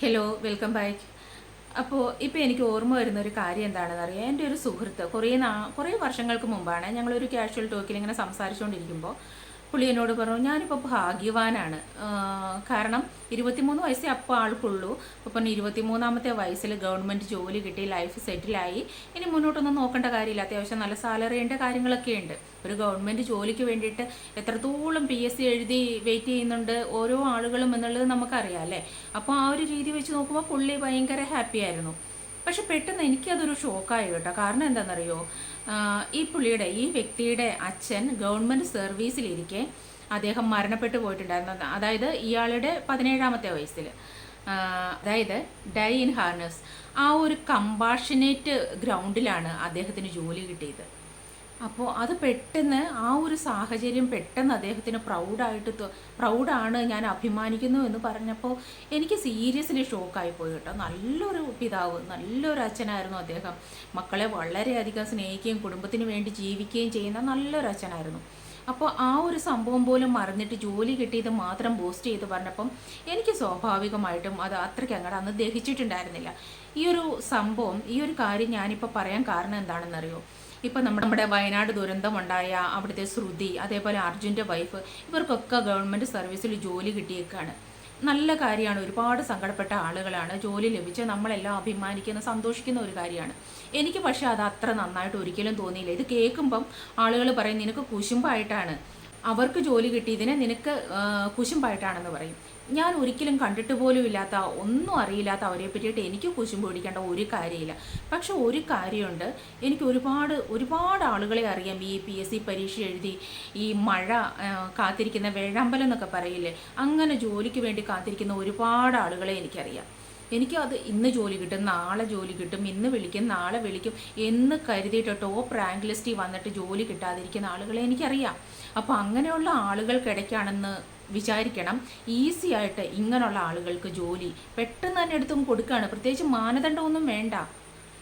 Hello welcome back അപ്പോൾ ഇപ്പോൾ എനിക്ക് ഓർമ്മ വരുന്ന ഒരു കാര്യം എന്താണെന്ന് അറിയാം. എന്റെ ഒരു സുഹൃത്ത് കുറേ നാ കുറേ വർഷങ്ങൾക്ക് മുമ്പാണ് ഞങ്ങളൊരു കാഷ്വൽ ടോക്കിൽ ഇങ്ങനെ സംസാരിച്ചുകൊണ്ടിരിക്കുമ്പോൾ പുള്ളി എന്നോട് പറഞ്ഞു ഞാനിപ്പോൾ ഭാഗ്യവാനാണ്. കാരണം ഇരുപത്തിമൂന്ന് വയസ്സേ അപ്പോൾ ആൾക്കുള്ളൂ. അപ്പം ഇരുപത്തിമൂന്നാമത്തെ വയസ്സിൽ ഗവൺമെന്റ് ജോലി കിട്ടി ലൈഫ് സെറ്റിലായി. ഇനി മുന്നോട്ടൊന്നും നോക്കേണ്ട കാര്യമില്ല. അത്യാവശ്യം നല്ല സാലറിന്റെ കാര്യങ്ങളൊക്കെ ഉണ്ട്. ഒരു ഗവൺമെന്റ് ജോലിക്ക് വേണ്ടിയിട്ട് എത്രത്തോളം പി എസ് സി എഴുതി വെയിറ്റ് ചെയ്യുന്നുണ്ട് ഓരോ ആളുകളും എന്നുള്ളത് നമുക്കറിയാം അല്ലേ? അപ്പോൾ ആ ഒരു രീതി വെച്ച് നോക്കുമ്പോൾ പുള്ളി ഭയങ്കര ഹാപ്പിയായിരുന്നു പക്ഷെ പെട്ടെന്ന് എനിക്കതൊരു ഷോക്കായി കേട്ടോ. കാരണം എന്താണെന്നറിയോ? ഈ പുള്ളിയുടെ ഈ വ്യക്തിയുടെ അച്ഛൻ ഗവൺമെന്റ് സർവീസിലിരിക്കെ അദ്ദേഹം മരണപ്പെട്ടു പോയിട്ടുണ്ടായിരുന്നു. അതായത് ഇയാളുടെ പതിനേഴാമത്തെ വയസ്സിൽ അതായത് ഡൈ ഇൻ ഹാർനസ്. ആ ഒരു കമ്പാഷനേറ്റ് ഗ്രൗണ്ടിലാണ് അദ്ദേഹത്തിന് ജോലി കിട്ടിയത്. അപ്പോൾ അത് പെട്ടെന്ന് ആ ഒരു സാഹചര്യം പെട്ടെന്ന് അദ്ദേഹത്തിന് പ്രൗഡായിട്ട് പ്രൗഡാണ് ഞാൻ അഭിമാനിക്കുന്നു എന്ന് പറഞ്ഞപ്പോൾ എനിക്ക് സീരിയസ്ലി ഷോക്കായി പോയി കേട്ടോ. നല്ലൊരു പിതാവ് നല്ലൊരു അച്ഛനായിരുന്നു അദ്ദേഹം. മക്കളെ വളരെയധികം സ്നേഹിക്കുകയും കുടുംബത്തിന് വേണ്ടി ജീവിക്കുകയും ചെയ്യുന്ന നല്ലൊരു അച്ഛനായിരുന്നു. അപ്പോൾ ആ ഒരു സംഭവം പോലും മറന്നിട്ട് ജോലി കിട്ടിയത് മാത്രം ബൂസ്റ്റ് ചെയ്ത് പറഞ്ഞപ്പം എനിക്ക് സ്വാഭാവികമായിട്ടും അത് അത്രയ്ക്ക് അങ്ങോട്ട് അന്ന് ദഹിച്ചിട്ടുണ്ടായിരുന്നില്ല ഈ ഒരു സംഭവം ഈ ഒരു കാര്യം ഞാനിപ്പോൾ പറയാൻ കാരണം എന്താണെന്നറിയോ? ഇപ്പം നമ്മുടെ വയനാട് ദുരന്തമുണ്ടായ അവിടുത്തെ ശ്രുതി അതേപോലെ അർജുന്റെ വൈഫ് ഇവർക്കൊക്കെ ഗവൺമെന്റ് സർവീസിൽ ജോലി കിട്ടിയേക്കാണ്. നല്ല കാര്യമാണ്. ഒരുപാട് സങ്കടപ്പെട്ട ആളുകളാണ് ജോലി ലഭിച്ച് നമ്മളെല്ലാം അഭിമാനിക്കുന്ന സന്തോഷിക്കുന്ന ഒരു കാര്യമാണ്. എനിക്ക് പക്ഷേ അത് അത്ര നന്നായിട്ട് ഒരിക്കലും തോന്നിയില്ല. ഇത് കേൾക്കുമ്പം ആളുകൾ പറയും നിനക്ക് കുശുമ്പായിട്ടാണ്. അവർക്ക് ജോലി കിട്ടിയതിനെ നിനക്ക് കുശുമ്പായിട്ടാണെന്ന് പറയും. ഞാൻ ഒരിക്കലും കണ്ടിട്ട് പോലും ഇല്ലാത്ത ഒന്നും അറിയില്ലാത്ത അവരെ പറ്റിയിട്ട് എനിക്ക് കുശും പിടിക്കേണ്ട ഒരു കാര്യമില്ല. പക്ഷെ ഒരു കാര്യമുണ്ട്. എനിക്ക് ഒരുപാട് ഒരുപാട് ആളുകളെ അറിയാം. ഈ പി എസ് സി പരീക്ഷ എഴുതി ഈ മഴ കാത്തിരിക്കുന്ന വേഴാമ്പലം എന്നൊക്കെ പറയില്ലേ? അങ്ങനെ ജോലിക്ക് വേണ്ടി കാത്തിരിക്കുന്ന ഒരുപാട് ആളുകളെ എനിക്കറിയാം. എനിക്ക് അത് ഇന്ന് ജോലി കിട്ടും നാളെ ജോലി കിട്ടും ഇന്ന് വിളിക്കും നാളെ വിളിക്കും എന്ന് കരുതിയിട്ട് ടോപ്പ് റാങ്ക് ലിസ്റ്റിൽ വന്നിട്ട് ജോലി കിട്ടാതിരിക്കുന്ന ആളുകളെ എനിക്കറിയാം. അപ്പോൾ അങ്ങനെയുള്ള ആളുകൾക്കിടയ്ക്കാണെന്ന് വിചാരിക്കണം. ഈസി ആയിട്ട് ഇങ്ങനെയുള്ള ആളുകൾക്ക് ജോലി പെട്ടെന്ന് തന്നെ എടുത്തും കൊടുക്കുകയാണ്. പ്രത്യേകിച്ച് മാനദണ്ഡമൊന്നും വേണ്ട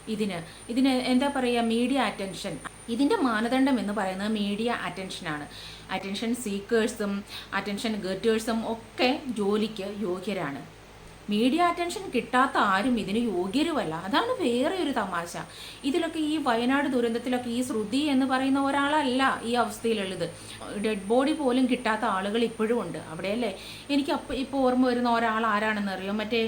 ഇതിന്. ഇതിന് എന്താ പറയുക? മീഡിയ അറ്റൻഷൻ ഇതിന്റെ മാനദണ്ഡം എന്ന് പറയുന്നത് മീഡിയ അറ്റൻഷനാണ് അറ്റൻഷൻ സീക്കേഴ്സും അറ്റൻഷൻ ഗേറ്റേഴ്സും ഒക്കെ ജോലിക്ക് യോഗ്യരാണ്. മീഡിയ അറ്റൻഷൻ കിട്ടാത്ത ആരും ഇതിന് യോഗ്യരുമല്ല. അതാണ് വേറെ ഒരു തമാശ. ഇതിലൊക്കെ ഈ വയനാട് ദുരന്തത്തിലൊക്കെ ഈ ശ്രുതി എന്ന് പറയുന്ന ഒരാളല്ല ഈ അവസ്ഥയിലുള്ളത്. ഡെഡ് ബോഡി പോലും കിട്ടാത്ത ആളുകൾ ഇപ്പോഴും ഉണ്ട്. അവിടെയല്ലേ? എനിക്ക് അപ്പോൾ ഇപ്പോൾ ഓർമ്മ വരുന്ന ഒരാൾ ആരാണെന്ന് അറിയോ മറ്റേ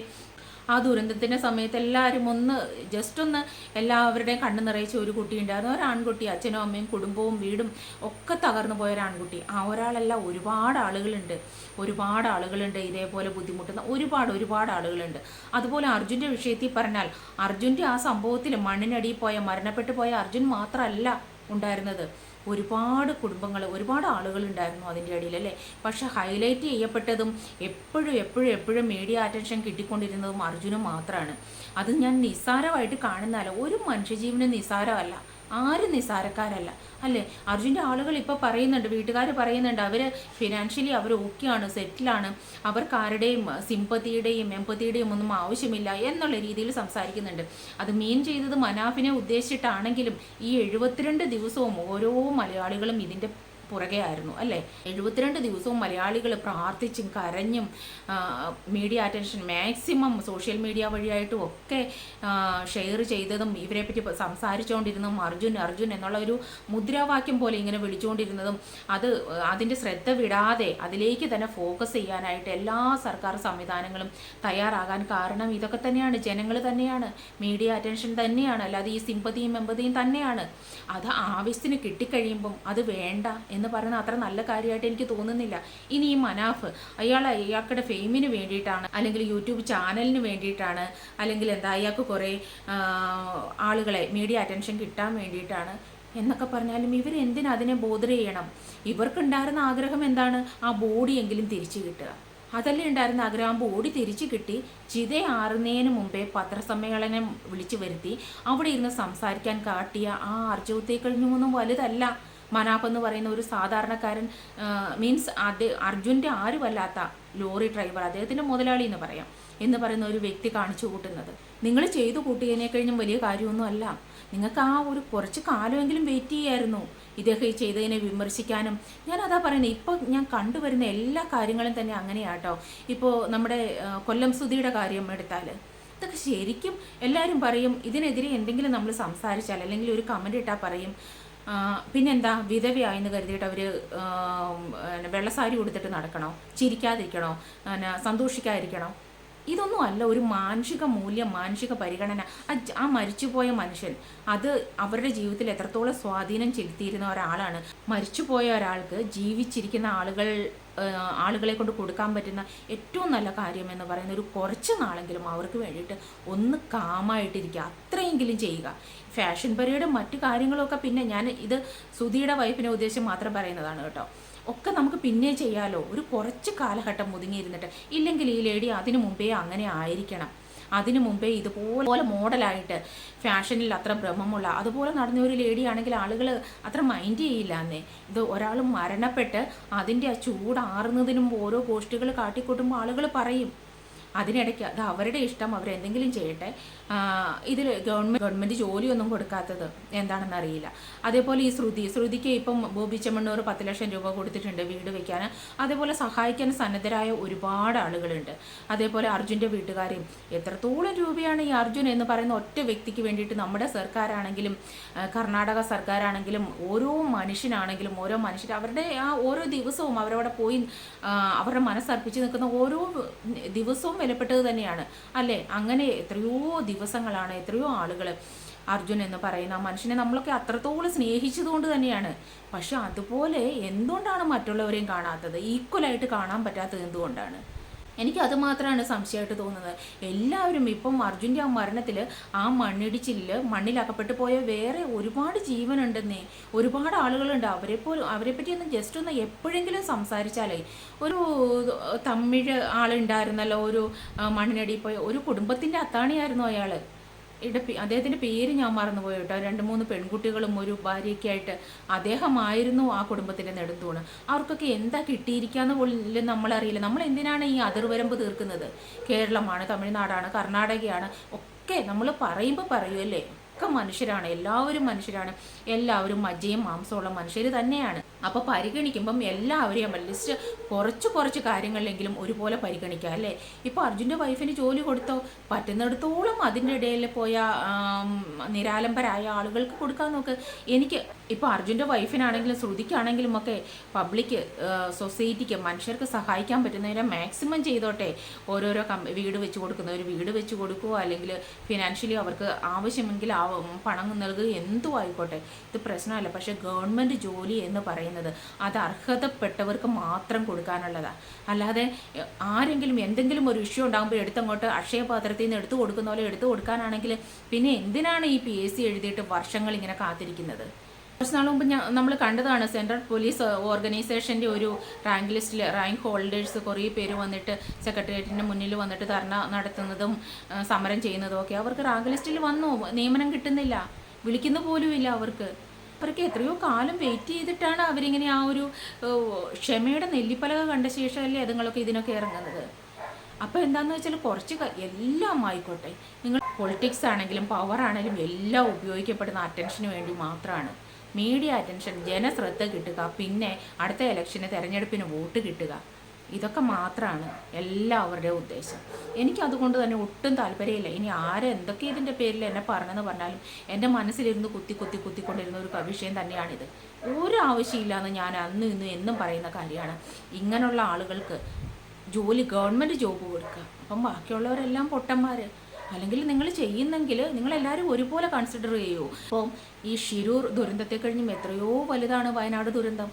ആ ദുരന്തത്തിന്റെ സമയത്ത് എല്ലാവരും ഒന്ന് ജസ്റ്റ് ഒന്ന് എല്ലാവരുടെയും കണ്ണു നിറയിച്ച ഒരു കുട്ടി ഉണ്ടായിരുന്നു ഒരു ആൺകുട്ടി അച്ഛനും അമ്മയും കുടുംബവും വീടും ഒക്കെ തകർന്നു പോയ ഒരു ആൺകുട്ടി. ആ ഒരാളല്ല ഒരുപാട് ആളുകളുണ്ട്. ഒരുപാട് ആളുകളുണ്ട് ഇതേപോലെ ബുദ്ധിമുട്ടുന്ന ഒരുപാട് ഒരുപാട് ആളുകളുണ്ട്. അതുപോലെ അർജുന്റെ വിഷയത്തിൽ പറഞ്ഞാൽ അർജുന്റെ ആ സംഭവത്തിൽ മണ്ണിനടിയിൽ പോയ മരണപ്പെട്ടു പോയ അർജുൻ മാത്രമല്ല ഉണ്ടായിരുന്നത്. ഒരുപാട് കുടുംബങ്ങൾ ഒരുപാട് ആളുകൾ ഉണ്ടായിരുന്നു അതിന്റെ ഇടയിൽ അല്ലേ? പക്ഷെ ഹൈലൈറ്റ് ചെയ്യപ്പെട്ടതും എപ്പോഴും എപ്പോഴും എപ്പോഴും മീഡിയ അറ്റൻഷൻ കിട്ടിക്കൊണ്ടിരുന്നതും അർജുനും മാത്രമാണ് അത് ഞാൻ നിസ്സാരമായിട്ട് കാണുന്നതല്ല. ഒരു മനുഷ്യജീവനും നിസ്സാരമല്ല. ആരും നിസ്സാരക്കാരല്ല. അല്ലേ? അർജുന്റെ ആളുകൾ ഇപ്പോൾ പറയുന്നുണ്ട് വീട്ടുകാർ പറയുന്നുണ്ട് അവർ ഫിനാൻഷ്യലി അവർ ഓക്കെയാണ് സെറ്റിലാണ് അവർക്ക് ആരുടെയും സിമ്പത്തിയുടെയും എമ്പത്തിയുടെയും ഒന്നും ആവശ്യമില്ല എന്നുള്ള രീതിയിൽ സംസാരിക്കുന്നുണ്ട്. അത് മീൻ ചെയ്തത് മനാഫിനെ ഉദ്ദേശിച്ചിട്ടാണെങ്കിലും ഈ എഴുപത്തിരണ്ട് ദിവസവും ഓരോ മലയാളികളും ഇതിന്റെ പുറകെ ആയിരുന്നു അല്ലേ? എഴുപത്തിരണ്ട് ദിവസവും മലയാളികൾ പ്രാർത്ഥിച്ചും കരഞ്ഞും media attention maximum social media വഴിയായിട്ടും ഒക്കെ ഷെയർ ചെയ്തതും ഇവരെ പറ്റി സംസാരിച്ചുകൊണ്ടിരുന്നതും അർജുൻ അർജുൻ എന്നുള്ള ഒരു മുദ്രാവാക്യം പോലെ ഇങ്ങനെ വിളിച്ചുകൊണ്ടിരുന്നതും അത് അതിന്റെ ശ്രദ്ധ വിടാതെ അതിലേക്ക് തന്നെ ഫോക്കസ് ചെയ്യാനായിട്ട് എല്ലാ സർക്കാർ സംവിധാനങ്ങളും തയ്യാറാകാൻ കാരണം ഇതൊക്കെ തന്നെയാണ്. ജനങ്ങൾ തന്നെയാണ്. മീഡിയ അറ്റൻഷൻ തന്നെയാണ്. അല്ലാതെ ഈ സിമ്പതിയും എമ്പതിയും തന്നെയാണ്. അത് ആവശ്യത്തിന് കിട്ടിക്കഴിയുമ്പം അത് വേണ്ട എന്ന് പറയുന്നത് അത്ര നല്ല കാര്യമായിട്ട് എനിക്ക് തോന്നുന്നില്ല. ഇനി ഈ മനാഫ് അയാൾ അയാൾക്കുടെ ഫെയിമിന് വേണ്ടിയിട്ടാണ് അല്ലെങ്കിൽ യൂട്യൂബ് ചാനലിന് വേണ്ടിയിട്ടാണ് അല്ലെങ്കിൽ എന്താ അയാൾക്ക് കുറേ ആളുകളെ മീഡിയ അറ്റൻഷൻ കിട്ടാൻ വേണ്ടിയിട്ടാണ് എന്നൊക്കെ പറഞ്ഞാലും ഇവർ എന്തിനാ അതിനെ ബോധർ ചെയ്യണം? ഇവർക്കുണ്ടായിരുന്ന ആഗ്രഹം എന്താണ്? ആ ബോഡി എങ്കിലും തിരിച്ചു കിട്ടുക. അതല്ലേ ഉണ്ടായിരുന്ന ആഗ്രഹം? ബോഡി തിരിച്ചു കിട്ടി. ചിത ആറുന്നതിന് മുമ്പേ പത്രസമ്മേളനം വിളിച്ചു വരുത്തി അവിടെ ഇരുന്ന് സംസാരിക്കാൻ കാട്ടിയ ആ അർജവത്തേക്കഴിഞ്ഞൊന്നും വലുതല്ല. മനാഫ് എന്ന് പറയുന്ന ഒരു സാധാരണക്കാരൻ മീൻസ് അത് അർജുന്റെ ആരുമല്ലാത്ത ലോറി ഡ്രൈവർ അദ്ദേഹത്തിന്റെ മുതലാളി എന്ന് പറയാം എന്ന് പറയുന്ന ഒരു വ്യക്തി കാണിച്ചു കൂട്ടുന്നത്. നിങ്ങൾ ചെയ്തു കൂട്ടിയതിനെ കഴിഞ്ഞും വലിയ കാര്യമൊന്നും അല്ല. നിങ്ങൾക്ക് ആ ഒരു കുറച്ച് കാലമെങ്കിലും വെയിറ്റ് ചെയ്യായിരുന്നു. ഇദ്ദേഹം ഈ ചെയ്തതിനെ വിമർശിക്കാനും ഞാൻ അതാ പറയുന്നത് ഇപ്പോൾ ഞാൻ കണ്ടുവരുന്ന എല്ലാ കാര്യങ്ങളും തന്നെ അങ്ങനെയാട്ടോ. ഇപ്പോൾ നമ്മുടെ കൊല്ലം സുധിയുടെ കാര്യം എടുത്താൽ ഇതൊക്കെ ശരിക്കും എല്ലാവരും പറയും ഇതിനെതിരെ എന്തെങ്കിലും നമ്മൾ സംസാരിച്ചാൽ അല്ലെങ്കിൽ ഒരു കമന്റ് ഇട്ടാൽ പറയും ആ, വിധവയായി എന്ന് കരുതിയിട്ട് അവർ വെള്ളസാരി കൊടുത്തിട്ട് നടക്കണോ? ചിരിക്കാതിരിക്കണോ? പിന്നെ സന്തോഷിക്കാതിരിക്കണോ? ഇതൊന്നും അല്ല ഒരു മാനുഷിക മൂല്യം മാനുഷിക പരിഗണന. ആ മരിച്ചുപോയ മനുഷ്യൻ അത് അവരുടെ ജീവിതത്തിൽ എത്രത്തോളം സ്വാധീനം ചെലുത്തിയിരുന്ന ഒരാളാണ്. മരിച്ചുപോയ ഒരാൾക്ക് ജീവിച്ചിരിക്കുന്ന ആളുകൾ ആളുകളെ കൊണ്ട് കൊടുക്കാൻ പറ്റുന്ന ഏറ്റവും നല്ല കാര്യം എന്ന് പറയുന്ന ഒരു കുറച്ച് നാളെങ്കിലും അവർക്ക് വേണ്ടിയിട്ട് ഒന്ന് കാമായിട്ടിരിക്കുക. അത്രയെങ്കിലും ചെയ്യുക. ഫാഷൻ പരേഡും മറ്റു കാര്യങ്ങളൊക്കെ പിന്നെ ഞാൻ ഇത് സുധിയുടെ വൈഫിനെ ഉദ്ദേശിച്ച് മാത്രം പറയുന്നതാണ് കേട്ടോ. ഒക്കെ നമുക്ക് പിന്നെ ചെയ്യാലോ? ഒരു കുറച്ച് കാലഘട്ടം ഒതുങ്ങിയിരുന്നിട്ട്. ഇല്ലെങ്കിൽ ഈ ലേഡി അതിനു മുമ്പേ അങ്ങനെ ആയിരിക്കണം. അതിനു മുമ്പേ ഇതുപോലെ മോഡലായിട്ട് ഫാഷനിൽ അത്ര ഭ്രമമുള്ള അതുപോലെ നടന്ന ഒരു ലേഡി ആണെങ്കിൽ ആളുകൾ അത്ര മൈൻഡ് ചെയ്യില്ല എന്നേ ഇത് ഒരാൾ മരണപ്പെട്ട് അതിന്റെ ആ ചൂടാറുന്നതിനും ഓരോ പോസ്റ്റുകൾ കാട്ടിക്കൂട്ടുമ്പോൾ ആളുകൾ പറയും അതിനിടയ്ക്ക് അത് അവരുടെ ഇഷ്ടം അവരെന്തെങ്കിലും ചെയ്യട്ടെ. ഇതിൽ ഗവൺമെന്റ് ഗവൺമെന്റ് ജോലിയൊന്നും കൊടുക്കാത്തത് എന്താണെന്ന് അറിയില്ല അതേപോലെ ഈ ശ്രുതി ശ്രുതിക്ക് ഇപ്പം ബോബി ചെമ്മണ്ണൂർ പത്ത് ലക്ഷം രൂപ കൊടുത്തിട്ടുണ്ട് വീട് വെക്കാൻ അതേപോലെ സഹായിക്കാൻ സന്നദ്ധരായ ഒരുപാട് ആളുകളുണ്ട്. അതേപോലെ അർജുന്റെ വീട്ടുകാരെയും. എത്രത്തോളം രൂപയാണ് ഈ അർജുൻ എന്ന് പറയുന്ന ഒറ്റ വ്യക്തിക്ക് വേണ്ടിയിട്ട് നമ്മുടെ സർക്കാരാണെങ്കിലും കർണാടക സർക്കാരാണെങ്കിലും ഓരോ മനുഷ്യനാണെങ്കിലും ഓരോ മനുഷ്യർ അവരുടെ ആ ഓരോ ദിവസവും അവരവിടെ പോയി അവരുടെ മനസ്സർപ്പിച്ച് നിൽക്കുന്ന ഓരോ ദിവസവും വിലപ്പെട്ടത് തന്നെയാണ്. അല്ലേ? അങ്ങനെ എത്രയോ ദിവസങ്ങളാണ് എത്രയോ ആളുകൾ അർജുൻ എന്ന് പറയുന്ന ആ മനുഷ്യനെ നമ്മളൊക്കെ അത്രത്തോളം സ്നേഹിച്ചതുകൊണ്ട് തന്നെയാണ്. പക്ഷെ അതുപോലെ എന്തുകൊണ്ടാണ് മറ്റുള്ളവരെയും കാണാത്തത്? ഈക്വലായിട്ട് കാണാൻ പറ്റാത്തത് എന്തുകൊണ്ടാണ്? എനിക്ക് അത് മാത്രമാണ് സംശയമായിട്ട് തോന്നുന്നത്. എല്ലാവരും ഇപ്പം അർജുന്റെ ആ മരണത്തിൽ ആ മണ്ണിടിച്ചിലിൽ മണ്ണിലകപ്പെട്ടു പോയ വേറെ ഒരുപാട് ജീവനുണ്ടെന്നേ. ഒരുപാട് ആളുകളുണ്ട്. അവരെ പോലും അവരെ പറ്റി ഒന്ന് ജസ്റ്റ് ഒന്ന് എപ്പോഴെങ്കിലും സംസാരിച്ചാലേ. ഒരു തമിഴ് ആളുണ്ടായിരുന്നല്ലോ ഒരു മണ്ണിനടിയിൽ പോയ ഒരു കുടുംബത്തിന്റെ അത്താണിയായിരുന്നു അയാൾ ഇടപ്പി അദ്ദേഹത്തിന്റെ പേര് ഞാൻ മറന്നുപോയി കേട്ടോ. രണ്ട് മൂന്ന് പെൺകുട്ടികളും ഒരു ഭാര്യയ്ക്കായിട്ട് അദ്ദേഹമായിരുന്നു ആ കുടുംബത്തിന്റെ നെടുന്തൂണ്. അവർക്കൊക്കെ എന്താ കിട്ടിയിരിക്കാന്ന് പോലും നമ്മളറിയില്ല. നമ്മൾ എന്തിനാണ് ഈ അതിർവരമ്പ് തീർക്കുന്നത്? കേരളമാണ് തമിഴ്നാടാണ് കർണാടകയാണ് ഒക്കെ നമ്മൾ പറയുമ്പോൾ പറയുമല്ലേ ഒക്കെ മനുഷ്യരാണ്. എല്ലാവരും മനുഷ്യരാണ്. എല്ലാവരും മജ്ജയും മാംസമുള്ള മനുഷ്യർ തന്നെയാണ്. അപ്പോൾ പരിഗണിക്കുമ്പം എല്ലാവരെയും ലിസ്റ്റ് കുറച്ച് കുറച്ച് കാര്യങ്ങളിലെങ്കിലും ഒരുപോലെ പരിഗണിക്കുക അല്ലേ? ഇപ്പോൾ അർജുന്റെ വൈഫിന് ജോലി കൊടുത്തോ? പറ്റുന്നിടത്തോളം അതിന്റെ ഇടയിൽ പോയ നിരാലംബരായ ആളുകൾക്ക് കൊടുക്കാൻ നോക്ക്. എനിക്ക് ഇപ്പോൾ അർജുന്റെ വൈഫിനാണെങ്കിലും ശ്രുതിക്കാണെങ്കിലും ഒക്കെ പബ്ലിക് സൊസൈറ്റിക്ക് മനുഷ്യർക്ക് സഹായിക്കാൻ പറ്റുന്നതിനെ മാക്സിമം ചെയ്തോട്ടെ. ഓരോരോ കം വീട് വെച്ച് കൊടുക്കുന്നവർ വീട് വെച്ച് കൊടുക്കുകയോ അല്ലെങ്കിൽ ഫിനാൻഷ്യലി അവർക്ക് ആവശ്യമെങ്കിൽ ആ പണം നൽകുക എന്തു ആയിക്കോട്ടെ. ഇത് പ്രശ്നമല്ല. പക്ഷേ ഗവൺമെന്റ് ജോലി എന്ന് പറയുന്നത് അത് അർഹതപ്പെട്ടവർക്ക് മാത്രം കൊടുക്കാനുള്ളതാണ് അല്ലാതെ ആരെങ്കിലും എന്തെങ്കിലും ഒരു ഇഷ്യൂ ഉണ്ടാകുമ്പോൾ എടുത്തങ്ങോട്ട് അക്ഷയപാത്രത്തിൽ നിന്ന് എടുത്തു കൊടുക്കുന്ന പോലെ എടുത്തു കൊടുക്കാനാണെങ്കിൽ പിന്നെ എന്തിനാണ് ഈ പി എസ് സി എഴുതിയിട്ട് വർഷങ്ങൾ ഇങ്ങനെ കാത്തിരിക്കുന്നത്? കുറച്ച് നാൾ മുമ്പ് ഞാൻ നമ്മൾ കണ്ടതാണ് സെൻട്രൽ പോലീസ് ഓർഗനൈസേഷന്റെ ഒരു റാങ്ക് ലിസ്റ്റിൽ റാങ്ക് ഹോൾഡേഴ്സ് കുറേ പേര് വന്നിട്ട് സെക്രട്ടേറിയറ്റിന്റെ മുന്നിൽ വന്നിട്ട് ധർണ നടത്തുന്നതും സമരം ചെയ്യുന്നതും ഒക്കെ. അവർക്ക് റാങ്ക് ലിസ്റ്റിൽ വന്നു. നിയമനം കിട്ടുന്നില്ല. വിളിക്കുന്ന പോലുമില്ല അവർക്ക്. അവർക്ക് എത്രയോ കാലം വെയിറ്റ് ചെയ്തിട്ടാണ് അവരിങ്ങനെ ആ ഒരു ക്ഷമയുടെ നെല്ലിപ്പലക കണ്ട ശേഷമല്ലേ അതുങ്ങളൊക്കെ ഇതിനൊക്കെ ഇറങ്ങുന്നത്. അപ്പോൾ എന്താണെന്ന് വെച്ചാൽ കുറച്ച് എല്ലാം ആയിക്കോട്ടെ. നിങ്ങൾ പൊളിറ്റിക്സ് ആണെങ്കിലും പവർ ആണെങ്കിലും എല്ലാം ഉപയോഗിക്കപ്പെടുന്ന അറ്റൻഷന് വേണ്ടി മാത്രമാണ് മീഡിയ അറ്റൻഷൻ ജനശ്രദ്ധ കിട്ടുക പിന്നെ അടുത്ത ഇലക്ഷന് തെരഞ്ഞെടുപ്പിന് വോട്ട് കിട്ടുക. ഇതൊക്കെ മാത്രമാണ് എല്ലാവരുടെയും ഉദ്ദേശം. എനിക്ക് അതുകൊണ്ട് തന്നെ ഒട്ടും താല്പര്യമില്ല. ഇനി ആരെന്തൊക്കെ ഇതിന്റെ പേരിൽ എന്നെ പറഞ്ഞെന്ന് പറഞ്ഞാലും എന്റെ മനസ്സിലിരുന്ന് കുത്തി കുത്തി കുത്തിക്കൊണ്ടിരുന്ന ഒരു വിഷയം തന്നെയാണിത്. ഒരു ആവശ്യമില്ലാന്ന് ഞാൻ അന്ന് ഇന്ന് എന്നും പറയുന്ന കാര്യമാണ്. ഇങ്ങനെയുള്ള ആളുകൾക്ക് ജോലി ഗവൺമെന്റ് ജോബ് കൊടുക്കുക. അപ്പം ബാക്കിയുള്ളവരെല്ലാം പൊട്ടന്മാർ അല്ലെങ്കിൽ നിങ്ങൾ ചെയ്യുന്നെങ്കിൽ നിങ്ങൾ എല്ലാവരും ഒരുപോലെ കൺസിഡർ ചെയ്യൂ. അപ്പം ഈ ഷിരൂർ ദുരന്തത്തെ കഴിഞ്ഞും എത്രയോ വലുതാണ് വയനാട് ദുരന്തം.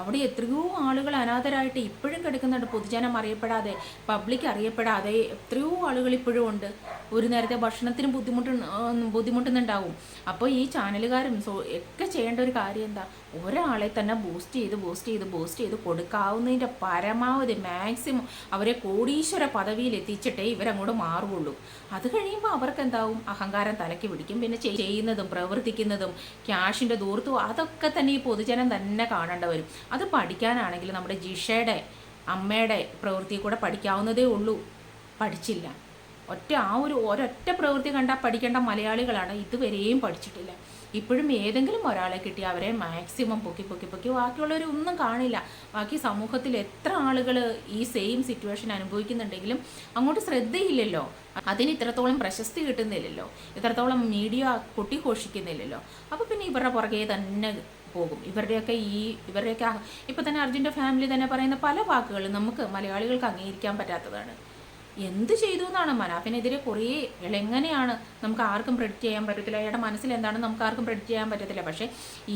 അവിടെ എത്രയോ ആളുകൾ അനാഥരായിട്ട് ഇപ്പോഴും കിടക്കുന്നുണ്ട്. പൊതുജനം അറിയപ്പെടാതെ പബ്ലിക് അറിയപ്പെടാതെ എത്രയോ ആളുകൾ ഇപ്പോഴും ഉണ്ട്. ഒരു നേരത്തെ ഭക്ഷണത്തിന് ബുദ്ധിമുട്ട് ബുദ്ധിമുട്ടുന്നുണ്ടാവും. അപ്പോൾ ഈ ചാനലുകാരും സോ ഒക്കെ ചെയ്യേണ്ട ഒരു കാര്യം എന്താ? ഒരാളെ തന്നെ ബൂസ്റ്റ് ചെയ്ത് ബൂസ്റ്റ് ചെയ്ത് ബൂസ്റ്റ് ചെയ്ത് കൊടുക്കാവുന്നതിന്റെ പരമാവധി മാക്സിമം അവരെ കോടീശ്വര പദവിയിൽ എത്തിച്ചിട്ടേ ഇവരങ്ങോട്ട് മാറുകയുള്ളൂ. അത് കഴിയുമ്പോൾ അവർക്ക് എന്താവും? അഹങ്കാരം തലയ്ക്ക് പിടിക്കും. പിന്നെ ചെയ്യുന്നതും പ്രവർത്തിക്കുന്നതും ക്യാഷിന്റെ ദൂർത്തും അതൊക്കെ തന്നെ ഈ പൊതുജനം തന്നെ കാണേണ്ട വരും. അത് പഠിക്കാനാണെങ്കിൽ നമ്മുടെ ജിഷയുടെ അമ്മയുടെ പ്രവൃത്തി കൂടെ പഠിക്കാവുന്നതേ ഉള്ളൂ. പഠിച്ചില്ല. ഒറ്റ ആ ഒരു ഒരൊറ്റ പ്രവൃത്തി കണ്ടാൽ പഠിക്കേണ്ട മലയാളികളാണ് ഇതുവരെയും പഠിച്ചിട്ടില്ല. ഇപ്പോഴും ഏതെങ്കിലും ഒരാളെ കിട്ടി അവരെ മാക്സിമം പൊക്കി പൊക്കി പൊക്കി ബാക്കിയുള്ളവർ ഒന്നും കാണില്ല. ബാക്കി സമൂഹത്തിൽ എത്ര ആളുകൾ ഈ സെയിം സിറ്റുവേഷൻ അനുഭവിക്കുന്നുണ്ടെങ്കിലും അങ്ങോട്ട് ശ്രദ്ധയില്ലല്ലോ. അതിന് ഇത്രത്തോളം പ്രശസ്തി കിട്ടുന്നില്ലല്ലോ. ഇത്രത്തോളം മീഡിയ കൊട്ടിഘോഷിക്കുന്നില്ലല്ലോ. അപ്പോൾ പിന്നെ ഇവരുടെ പുറകെ തന്നെ പോകും. ഇവരുടെയൊക്കെ ഈ ഇവരുടെയൊക്കെ ഇപ്പോൾ തന്നെ അർജുന്റെ ഫാമിലി തന്നെ പറയുന്ന പല വാക്കുകളും നമുക്ക് മലയാളികൾക്ക് അംഗീകരിക്കാൻ പറ്റാത്തതാണ്. എന്ത് ചെയ്തു എന്നാണ് മനാഫിനെതിരെ കുറേ എളെങ്ങനെയാണ് നമുക്ക് ആർക്കും പ്രെഡിക്റ്റ് ചെയ്യാൻ പറ്റത്തില്ല. അയാളുടെ മനസ്സിൽ എന്താണ് നമുക്ക് ആർക്കും പ്രെഡിക്റ്റ് ചെയ്യാൻ പറ്റത്തില്ല. പക്ഷേ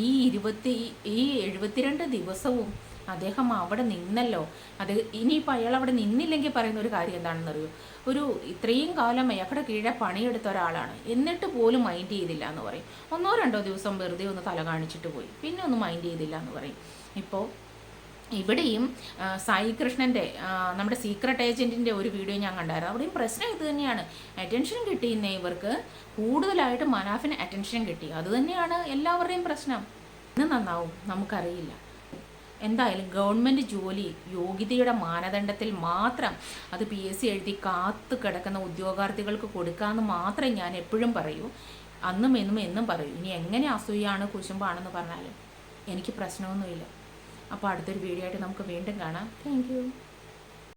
ഈ ഇരുപത്തി ഈ എഴുപത്തിരണ്ട് ദിവസവും അദ്ദേഹം അവിടെ നിന്നല്ലോ. അത് ഇനിയിപ്പോൾ അയാൾ അവിടെ നിന്നില്ലെങ്കിൽ പറയുന്ന ഒരു കാര്യം എന്താണെന്നറിയോ? ഒരു ഇത്രയും കാലം അയാളുടെ കീഴെ പണിയെടുത്ത ഒരാളാണ്. എന്നിട്ട് പോലും മൈൻഡ് ചെയ്തില്ല എന്ന് പറയും. ഒന്നോ രണ്ടോ ദിവസം വെറുതെ ഒന്ന് തല കാണിച്ചിട്ട് പോയി. പിന്നെ ഒന്നും മൈൻഡ് ചെയ്തില്ല എന്ന് പറയും. ഇപ്പോൾ ഇവിടെയും സായി കൃഷ്ണന്റെ നമ്മുടെ സീക്രട്ട് ഏജന്റിന്റെ ഒരു വീഡിയോ ഞാൻ കണ്ടായിരുന്നു. അവിടെയും പ്രശ്നം ഇത് തന്നെയാണ്. അറ്റൻഷൻ കിട്ടിയിരുന്ന ഇവർക്ക്. കൂടുതലായിട്ട് മനാഫിന് അറ്റൻഷൻ കിട്ടി. അതുതന്നെയാണ് എല്ലാവരുടെയും പ്രശ്നം. ഇന്ന് നന്നാവും. നമുക്കറിയില്ല. എന്തായാലും ഗവൺമെന്റ് ജോലി യോഗ്യതയുടെ മാനദണ്ഡത്തിൽ മാത്രം അത് പി എസ് സി എഴുതി കാത്തു കിടക്കുന്ന ഉദ്യോഗാർത്ഥികൾക്ക് കൊടുക്കാമെന്ന് മാത്രമേ ഞാൻ എപ്പോഴും പറയൂ. അന്നും എന്നും എന്നും പറയൂ. ഇനി എങ്ങനെ അസൂയാണ് കുശുമ്പാണെന്ന് പറഞ്ഞാലും എനിക്ക് പ്രശ്നമൊന്നുമില്ല. അപ്പോൾ അടുത്തൊരു വീഡിയോ ആയിട്ട് നമുക്ക് വീണ്ടും കാണാം. താങ്ക്